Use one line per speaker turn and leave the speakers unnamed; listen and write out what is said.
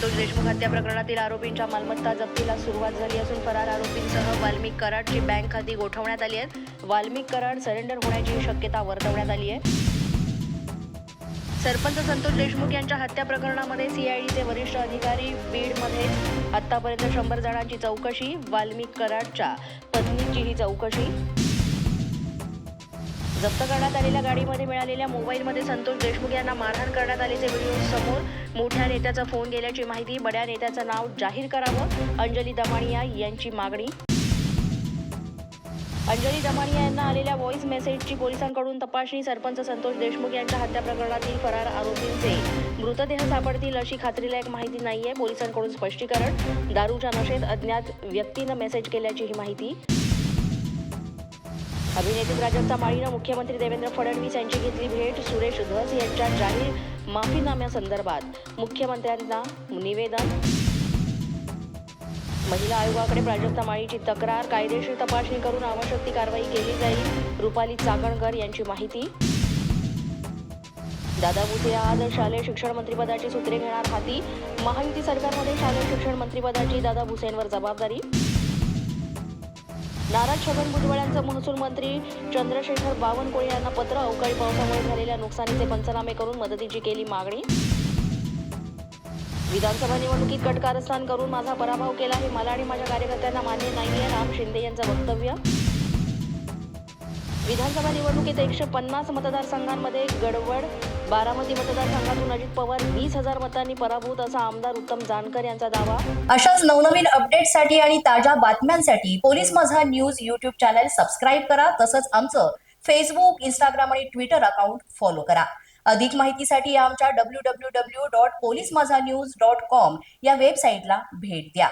देशमुख हत्या प्रकरणातील आरोपींच्या मालमत्ता जप्तीला सुरुवात झाली असून फरार आरोपींसह वाल्मिक कराडची बँक खाती गोठवण्यात आली आहेत. वाल्मिक कराड सरेंडर होण्याची शक्यता वर्तवण्यात आली आहे. सरपंच संतोष देशमुख यांच्या हत्या प्रकरणामध्ये सीआयडीचे वरिष्ठ अधिकारी बीडमध्ये आतापर्यंत शंभर जणांची चौकशी वाल्मिक कराडच्या पत्नीची ही चौकशी. जप्त करण्यात आलेल्या गाडीमध्ये मिळालेल्या मोबाईलमध्ये संतोष देशमुख यांना मारहाण करण्यात आल्याचे व्हिडिओ समोर मोठ्या नेत्याचा फोन गेल्याची माहिती बड्या नेत्याचं नाव जाहीर करावं अंजली दमाणिया यांची मागणी. अंजली दमाणिया यांना आलेल्या व्हॉइस मेसेजची पोलिसांकडून तपासणी सरपंच संतोष देशमुख यांच्या हत्या प्रकरणातील फरार आरोपींचे मृतदेह सापडतील अशी खात्रीलायक माहिती नाहीये पोलिसांकडून स्पष्टीकरण. दारूच्या नशेत अज्ञात व्यक्तीनं मेसेज केल्याची ही माहिती. अभिनेत्री प्राजक्ता माळीनं मुख्यमंत्री देवेंद्र फडणवीस यांची घेतली भेट. सुरेश धस यांच्या जाहीर माफीनाम्यासंदर्भात मुख्यमंत्र्यांना निवेदन. महिला आयोगाकडे प्राजक्ता माळीची तक्रार. कायदेशीर तपासणी करून आवश्यक ती कारवाई केली जाईल. रुपाली चाकणकर यांची माहिती. दादा भुसे आज शालेय शिक्षण मंत्रिपदाची सूत्रे घेणार हाती. महायुती सरकारमध्ये शालेय शिक्षण मंत्रिपदाची दादा भुसेंवर जबाबदारी. नाराज छगन भुजबळांचं महसूल मंत्री चंद्रशेखर बावनकुळे यांना पत्र अवकाळी पावसामुळे झालेल्या नुकसानीचे पंचनामे करून मदतीची केली मागणी. विधानसभा निवडणुकीत कटकारस्थान करून माझा पराभव केला हे मला आणि माझ्या कार्यकर्त्यांना मान्य नाहीये राम शिंदे यांचं वक्तव्य. विधानसभा निवडणुकीत एकशे पन्नास मतदारसंघांमध्ये गडबड बारामती मतदारसंघातून अजित पवार वीस हजार मतांनी पराभूत असा आमदार उत्तम जानकर यांचा दावा.
अशाच नवनवीन अपडेटसाठी आणि ताज्या बातम्यांसाठी पोलीस माझा न्यूज युट्यूब चॅनल सबस्क्राईब करा. तसंच आमचं फेसबुक इंस्टाग्राम आणि ट्विटर अकाउंट फॉलो करा. अधिक माहितीसाठी आमच्या W W W dot police Majha news dot com या वेबसाईटला भेट द्या.